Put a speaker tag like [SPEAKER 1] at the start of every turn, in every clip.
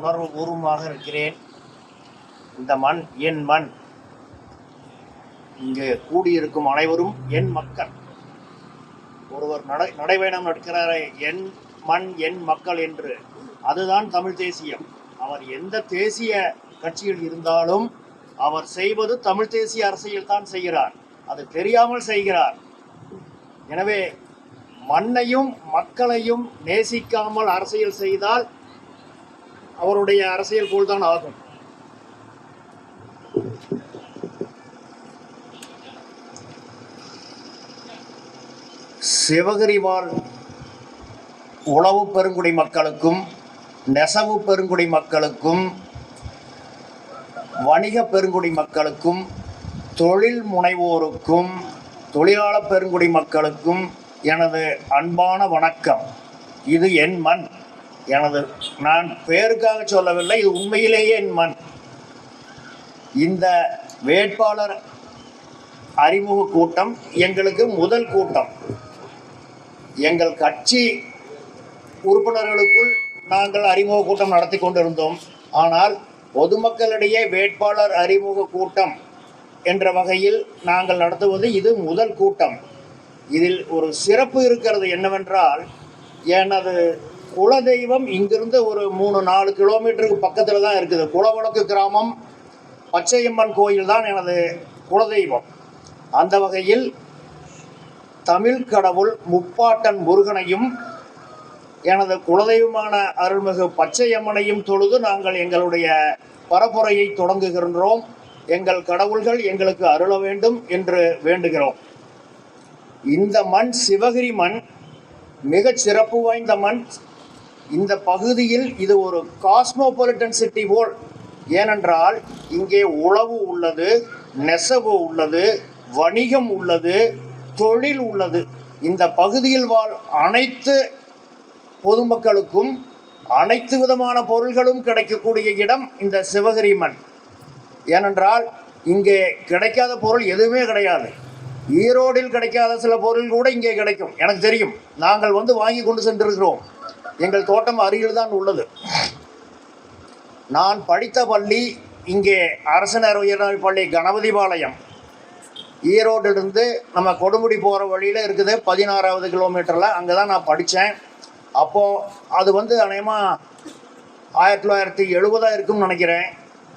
[SPEAKER 1] உணர்வு பூர்வமாக இருக்கிறேன். இந்த மண் என் மண். இங்கு கூடியிருக்கும் அனைவரும் என் மக்கள். ஒருவர் நடை நடைபயணம் நடக்கிறாரே என் மண் என் மக்கள் என்று. அதுதான் தமிழ் தேசியம். அவர் எந்த தேசிய கட்சியில் இருந்தாலும் அவர் செய்வது தமிழ் தேசிய அரசியல் தான் செய்கிறார். அது தெரியாமல் செய்கிறார். எனவே மண்ணையும் மக்களையும் நேசிக்காமல் அரசியல் செய்தால் அவருடைய அரசியல் போல்தான் ஆகும். சிவகிரிவால் உளவு பெருங்குடி மக்களுக்கும் நெசவு பெருங்குடி மக்களுக்கும் வணிக பெருங்குடி மக்களுக்கும் தொழில் முனைவோருக்கும் தொழிலாளர் பெருங்குடி மக்களுக்கும் எனது அன்பான வணக்கம். இது என் மண். எனது நான் பேருக்காக சொல்லவில்லை இது உண்மையிலேயே என் மண் இந்த வேட்பாளர் அறிமுக கூட்டம் எங்களுக்கு முதல் கூட்டம். எங்கள் கட்சி உறுப்பினர்களுக்குள் நாங்கள் அறிமுக கூட்டம் நடத்தி கொண்டிருந்தோம். ஆனால் பொதுமக்களிடையே வேட்பாளர் அறிமுக கூட்டம் என்ற வகையில் நாங்கள் நடத்துவது இது முதல் கூட்டம். இதில் ஒரு சிறப்பு இருக்கிறது என்னவென்றால் எனது குலதெய்வம் இங்கிருந்து ஒரு மூணு நாலு கிலோமீட்டருக்கு பக்கத்தில் தான் இருக்குது. குளவழக்கு கிராமம் பச்சையம்மன் கோயில் தான் எனது குலதெய்வம். அந்த வகையில் தமிழ் கடவுள் முப்பாட்டன் முருகனையும் எனது குலதெய்வமான அருள்மிகு பச்சையம்மனையும் தொழுது நாங்கள் எங்களுடைய பரப்புரையை தொடங்குகின்றோம். எங்கள் கடவுள்கள் எங்களுக்கு அருள வேண்டும் என்று வேண்டுகிறோம். இந்த மண் சிவகிரி மண் மிகச் சிறப்பு வாய்ந்த மண் இந்த பகுதியில் இது ஒரு காஸ்மோபாலிட்டன் சிட்டி போல். ஏனென்றால் இங்கே உழவு உள்ளது நெசவு உள்ளது வணிகம் உள்ளது தொழில் உள்ளது. இந்த பகுதியில் வாழ் அனைத்து பொதுமக்களுக்கும் அனைத்து விதமான பொருள்களும் கிடைக்கக்கூடிய இடம் இந்த சிவகிரி மண் ஏனென்றால் இங்கே கிடைக்காத பொருள் எதுவுமே கிடையாது. ஈரோடில் கிடைக்காத சில பொருள் கூட இங்கே கிடைக்கும். எனக்கு தெரியும். நாங்கள் வந்து வாங்கி கொண்டு சென்றிருக்கிறோம். எங்கள் தோட்டம் அருகில் தான் உள்ளது. நான் படித்த பள்ளி இங்கே அரசினர் உயர்நிலைப் பள்ளி கணபதிபாளையம். ஈரோட்டிலிருந்து நம்ம கொடுமுடி போகிற வழியில் இருக்குது. பதினாறாவது கிலோமீட்டரில் அங்கே தான் நான் படித்தேன் அப்போது அது வந்து அநேகமாக ஆயிரத்தி தொள்ளாயிரத்தி எழுபதாக இருக்கும்னு நினைக்கிறேன்.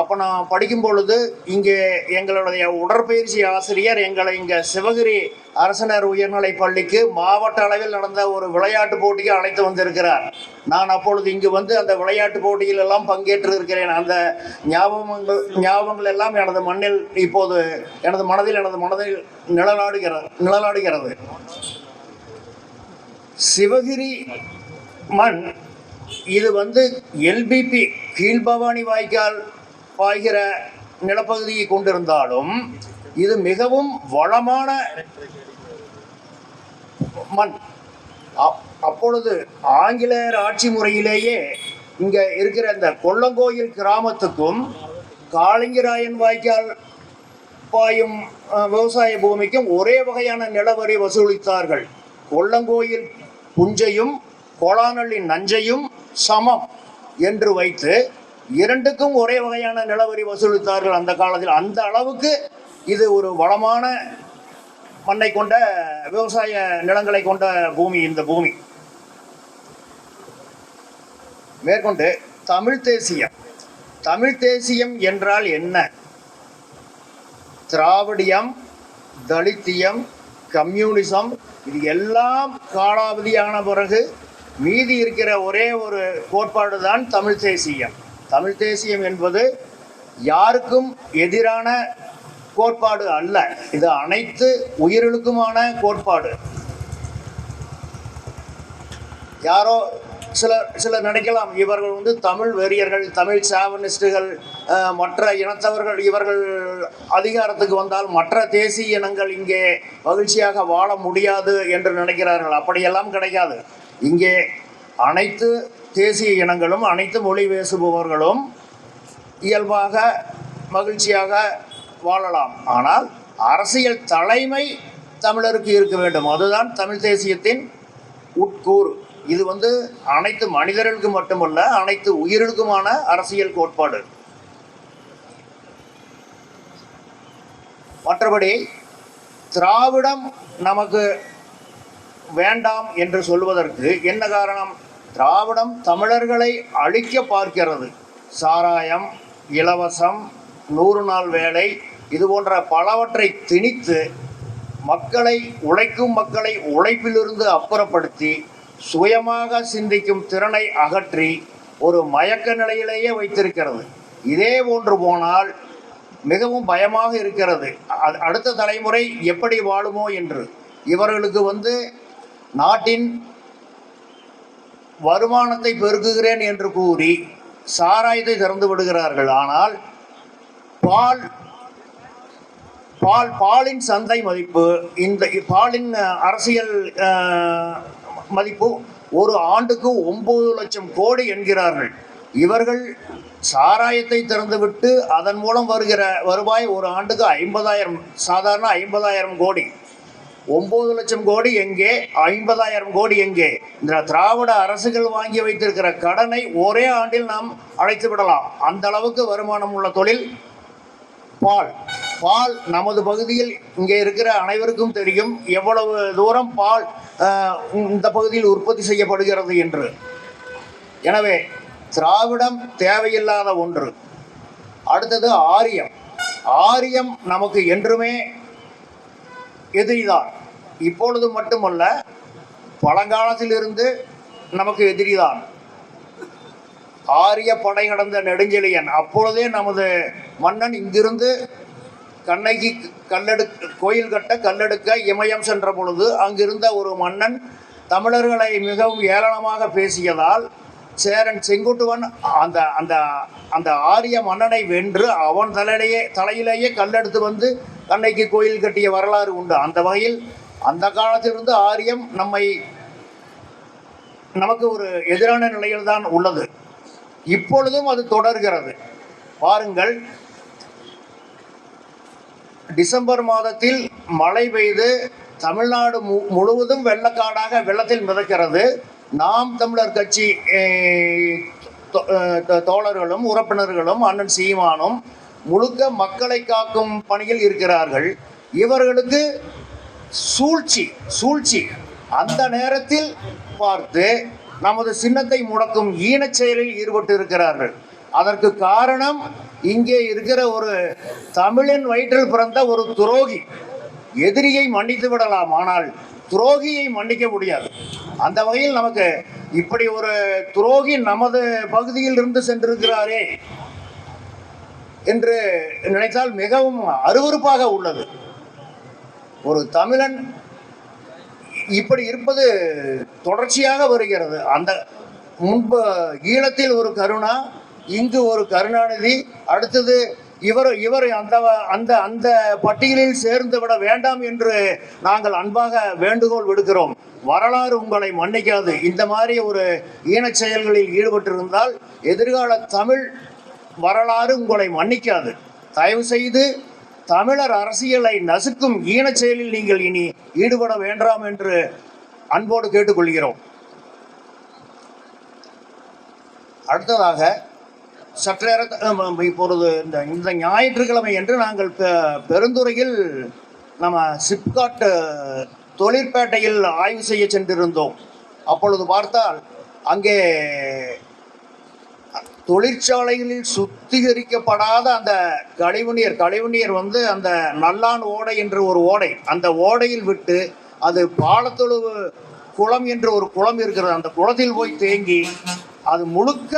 [SPEAKER 1] அப்போ நான் படிக்கும் பொழுது இங்கே எங்களுடைய உடற்பயிற்சி ஆசிரியர் எங்களை இங்கே சிவகிரி அரசினர் உயர்நிலை பள்ளிக்கு மாவட்ட அளவில் நடந்த ஒரு விளையாட்டு போட்டிக்கு அழைத்து வந்திருக்கிறார். நான் அப்பொழுது இங்கு வந்து அந்த விளையாட்டு போட்டியில் எல்லாம் பங்கேற்று இருக்கிறேன் அந்த ஞாபகங்கள் ஞாபகங்கள் எல்லாம் எனது மண்ணில் இப்போது எனது மனதில் எனது மனதில் நிழலாடுகிறது நிழலாடுகிறது. சிவகிரி மண் இது வந்து எல்பிபி கீழ்பவானி வாய்க்கால் பாய்கிற நிலப்பகுதியை கொண்டிருந்தாலும் இது மிகவும் வளமான மண். அப்- அப்பொழுது ஆங்கிலேயர் ஆட்சி முறையிலேயே இங்கே இருக்கிற இந்த கொல்லங்கோயில் கிராமத்துக்கும் காளிங்கராயன் வாய்க்கால் பாயும் விவசாய பூமிக்கும் ஒரே வகையான நிலவரி வசூலித்தார்கள். கொல்லங்கோயில் புஞ்சையும் கோலானள்ளி நஞ்சையும் சமம் என்று வைத்து இரண்டுக்கும் ஒரே வகையான நிலவரி வசூலித்தார்கள் அந்த காலத்தில். அந்த அளவுக்கு இது ஒரு வளமான மண்ணை கொண்ட விவசாய நிலங்களை கொண்ட பூமி இந்த பூமி. மேற்கொண்டு தமிழ் தேசியம். தமிழ் தேசியம் என்றால் என்ன? திராவிடியம் தலித்தியம் கம்யூனிசம் இது எல்லாம் காலாவதியான பிறகு மீதி இருக்கிற ஒரே ஒரு கோட்பாடு தான் தமிழ் தேசியம். தமிழ் தேசியம் என்பது யாருக்கும் எதிரான கோட்பாடு அல்ல. இது அனைத்து உயிர்களுக்குமான கோட்பாடு. யாரோ சிலர் சிலர் நினைக்கலாம். இவர்கள் வந்து தமிழ் வெறியர்கள் தமிழ் சாவனிஸ்டுகள் மற்ற இனத்தவர்கள் இவர்கள் அதிகாரத்துக்கு வந்தால் மற்ற தேசிய இனங்கள் இங்கே மகிழ்ச்சியாக வாழ முடியாது என்று நினைக்கிறார்கள். அப்படியெல்லாம் கிடையாது. இங்கே அனைத்து தேசிய இனங்களும் அனைத்து மொழி பேசுபவர்களும் இயல்பாக மகிழ்ச்சியாக வாழலாம். ஆனால் அரசியல் தலைமை தமிழருக்கு இருக்க வேண்டும். அதுதான் தமிழ் தேசியத்தின் உட்கூறு. இது வந்து அனைத்து மனிதர்களுக்கு மட்டுமல்ல அனைத்து உயிர்களுக்குமான அரசியல் கோட்பாடு. மற்றபடி திராவிடம் நமக்கு வேண்டாம் என்று சொல்வதற்கு என்ன காரணம்? திராவிடம் தமிழர்களை அழிக்க பார்க்கிறது. சாராயம் இலவசம் நூறு நாள் வேலை இது போன்ற பலவற்றை திணித்து மக்களை உழைக்கும் மக்களை உழைப்பிலிருந்து அப்புறப்படுத்தி சுயமாக சிந்திக்கும் திறனை அகற்றி ஒரு மயக்க நிலையிலேயே வைத்திருக்கிறது. இதே போன்று போனால் மிகவும் பயமாக இருக்கிறது. அடுத்த தலைமுறை எப்படி வாழுமோ என்று. இவர்களுக்கு வந்து நாட்டின் வருமானத்தை பெருக்குகிறேன் என்று கூறி சாராயத்தை திறந்து விடுகிறார்கள். ஆனால் பால் பால் பாலின் சந்தை மதிப்பு இந்த பாலின் அரசியல் மதிப்பு ஒரு ஆண்டுக்கு ஒன்பது லட்சம் கோடி என்கிறார்கள். இவர்கள் சாராயத்தை திறந்துவிட்டு அதன் மூலம் வருகிற வருவாய் ஒரு ஆண்டுக்கு ஐம்பதாயிரம் சாதாரண ஐம்பதாயிரம் கோடி. ஒன்பது லட்சம் கோடி எங்கே? ஐம்பதாயிரம் கோடி எங்கே? இந்த திராவிட அரசுகள் வாங்கி வைத்திருக்கிற கடனை ஒரே ஆண்டில் நாம் அழைத்து விடலாம். அந்த அளவுக்கு வருமானம் உள்ள தொழில்? பால். பால் நமது பகுதியில் இங்கே இருக்கிற அனைவருக்கும் தெரியும். எவ்வளவு தூரம் பால் இந்த பகுதியில் உற்பத்தி செய்யப்படுகிறது என்று. எனவே திராவிடம் தேவையில்லாத ஒன்று. அடுத்தது ஆரியம். ஆரியம் நமக்கு என்றுமே எதிரிதான். இப்பொழுது மட்டுமல்ல பழங்காலத்திலிருந்து நமக்கு எதிரிதான். ஆரிய படை கடந்த நெடுஞ்செழியன் அப்பொழுதே நமது மன்னன் இங்கிருந்து கண்ணகி கல்லெடு கோயில் கட்ட கல்லெடுக்க இமயம் சென்ற பொழுது அங்கிருந்த ஒரு மன்னன் தமிழர்களை மிகவும் ஏளனமாக பேசியதால் சேரன் செங்குட்டுவன் அந்த அந்த அந்த ஆரிய மன்னனை வென்று அவன் தலையிலேயே தலையிலேயே கல்லெடுத்து வந்து கண்ணைக்கு கோயில் கட்டிய வரலாறு உண்டு. அந்த வகையில் அந்த காலத்திலிருந்து ஆரியம் நம்மை நமக்கு ஒரு எதிரான நிலையில்தான் உள்ளது. இப்பொழுதும் அது தொடர்கிறது. பாருங்கள் டிசம்பர் மாதத்தில் மழை பெய்து தமிழ்நாடு மு- முழுவதும் வெள்ளக்காடாக வெள்ளத்தில் மிதக்கிறது. நாம் தமிழர் கட்சி தோ- தோழர்களும் உறுப்பினர்களும் அண்ணன் சீமானும் முழுக்க மக்களை காக்கும் பணியில் இருக்கிறார்கள். இவர்களுக்கு சூழ்ச்சி சூழ்ச்சி. அந்த நேரத்தில் பார்த்து நமது சின்னத்தை முடக்கும் ஈனச் செயலில் ஈடுபட்டு இருக்கிறார்கள் அதற்கு காரணம் இங்கே இருக்கிற ஒரு தமிழின் வயிற்றில் பிறந்த ஒரு துரோகி. எதிரியை மன்னித்து விடலாம் ஆனால் துரோகியை மன்னிக்க முடியாது. அந்த வகையில் நமக்கு இப்படி ஒரு துரோகி நமது பகுதியில் இருந்து சென்றிருக்கிறாரே. என்று நினைத்தால் மிகவும் அருவருப்பாக உள்ளது. ஒரு தமிழன் இப்படி இருப்பது தொடர்ச்சியாக வருகிறது. அந்த முன்பு ஈழத்தில் ஒரு கருணா இங்கு ஒரு கருணாநிதி அடுத்தது இவர் இவர் அந்த அந்த அந்த பட்டியலில் சேர்ந்து விட வேண்டாம் என்று நாங்கள் அன்பாக வேண்டுகோள் விடுக்கிறோம். வரலாறு உங்களை மன்னிக்காது. இந்த மாதிரி ஒரு ஈனச் செயல்களில் ஈடுபட்டிருந்தால் எதிர்கால தமிழ் வரலாறு உங்களை மன்னிக்காது. தயவு செய்து தமிழர் அரசியலை நசுக்கும் ஈன செயலில் நீங்கள் இனி ஈடுபட வேண்டாம் என்று அன்போடு கேட்டுக்கொள்கிறோம். அடுத்ததாக சற்றேற இப்பொழுது இந்த இந்த ஞாயிற்றுக்கிழமை என்று நாங்கள் பெ- பெருந்துறையில் நம்ம சிப்காட் தொழிற்பேட்டையில் ஆய்வு செய்ய சென்றிருந்தோம். அப்பொழுது பார்த்தால் அங்கே தொழிற்சாலைகளில் சுத்திகரிக்கப்படாத அந்த கழிவுநீர் கழிவுநீர் வந்து அந்த நல்லான் ஓடை என்று ஒரு ஓடை. அந்த ஓடையில் விட்டு அது பாலத்தொழுவு குளம் என்று ஒரு குளம் இருக்கிறது. அந்த குளத்தில் போய் தேங்கி அது முழுக்க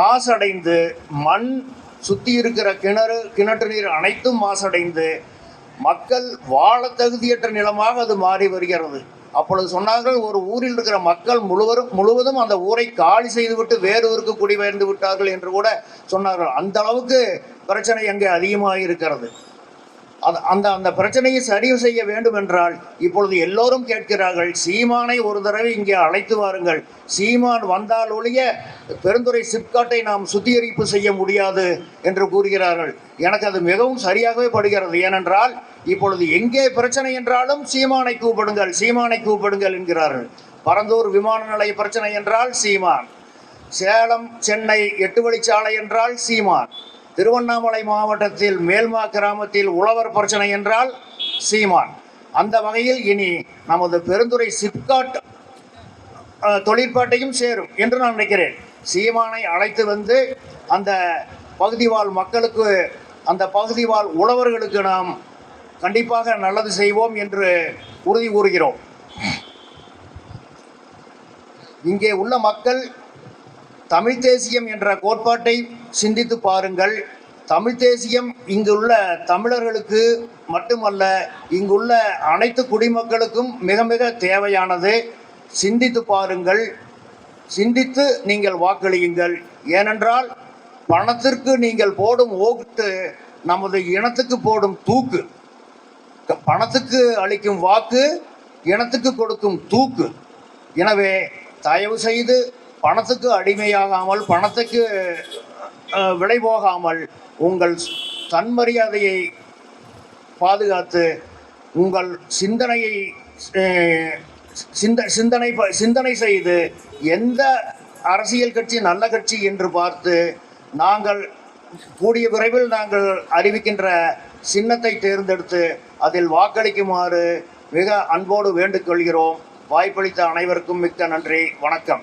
[SPEAKER 1] மாசடைந்து மண் சுற்றி இருக்கிற கிணறு கிணற்று நீர் அனைத்தும் மாசடைந்து மக்கள் வாழ தகுதியற்ற நிலமாக அது மாறி வருகிறது. அப்பொழுது சொன்னார்கள் ஒரு ஊரில் இருக்கிற மக்கள் முழுவதும் முழுவதும் அந்த ஊரை காலி செய்துவிட்டு வேறு ஊருக்கு குடிபெயர்ந்து விட்டார்கள் என்று கூட சொன்னார்கள். அந்த அளவுக்கு பிரச்சனை அங்கே அதிகமாக இருக்கிறது அந்த அந்த பிரச்சனையை சரி செய்ய வேண்டும் என்றால் இப்பொழுது எல்லோரும் கேட்கிறார்கள் சீமானை ஒரு தடவை இங்கே அழைத்து வாருங்கள். சீமான் வந்தால் ஒழிய பெருந்துறை சிப்காட்டை நாம் சுத்திகரிப்பு செய்ய முடியாது என்று கூறுகிறார்கள். எனக்கு அது மிகவும் சரியாகவே படுகிறது. ஏனென்றால் இப்பொழுது எங்கே பிரச்சனை என்றாலும் சீமானை கூப்பிடுங்கள் சீமானை கூப்பிடுங்கள் என்கிறார்கள். பரந்தூர் விமான நிலைய பிரச்சனை என்றால் சீமான். சேலம் சென்னை எட்டு வழிச்சாலை என்றால் சீமான். திருவண்ணாமலை மாவட்டத்தில் மேல்மா கிராமத்தில் உழவர் பிரச்சனை என்றால் சீமான். அந்த வகையில் இனி நமது பெருந்துறை சிப்காட் தொழிற்பாட்டையும் சேரும் என்று நான் நினைக்கிறேன். சீமானை அழைத்து வந்து அந்த பகுதி வாழ் மக்களுக்கு அந்த பகுதி வாழ் உழவர்களுக்கு நாம் கண்டிப்பாக நல்லது செய்வோம் என்று உறுதி கூறுகிறோம். இங்கே உள்ள மக்கள் தமிழ் தேசியம் என்ற கோட்பாட்டை சிந்தித்து பாருங்கள். தமிழ் தேசியம் இங்குள்ள தமிழர்களுக்கு மட்டுமல்ல இங்குள்ள அனைத்து குடிமக்களுக்கும் மிக மிக தேவையானது. சிந்தித்து பாருங்கள். சிந்தித்து நீங்கள் வாக்களியுங்கள். ஏனென்றால் பணத்திற்கு நீங்கள் போடும் ஓட்டு நமது இனத்துக்கு போடும் தூக்கு பணத்துக்கு அளிக்கும் வாக்கு இனத்துக்கு கொடுக்கும் தூக்கு. எனவே தயவு செய்து பணத்துக்கு அடிமையாகாமல் பணத்துக்கு விலை போகாமல் உங்கள் தன்மரியாதையை பாதுகாத்து உங்கள் சிந்தனையை சிந்த சிந்தனை ப- சிந்தனை செய்து எந்த அரசியல் கட்சி நல்ல கட்சி என்று பார்த்து நாங்கள் கூடிய விரைவில் நாங்கள் அறிவிக்கின்ற சின்னத்தை தேர்ந்தெடுத்து அதில் வாக்களிக்குமாறு மிக அன்போடு வேண்டுகொள்கிறோம். வாய்ப்பளித்த அனைவருக்கும் மிக்க நன்றி. வணக்கம்.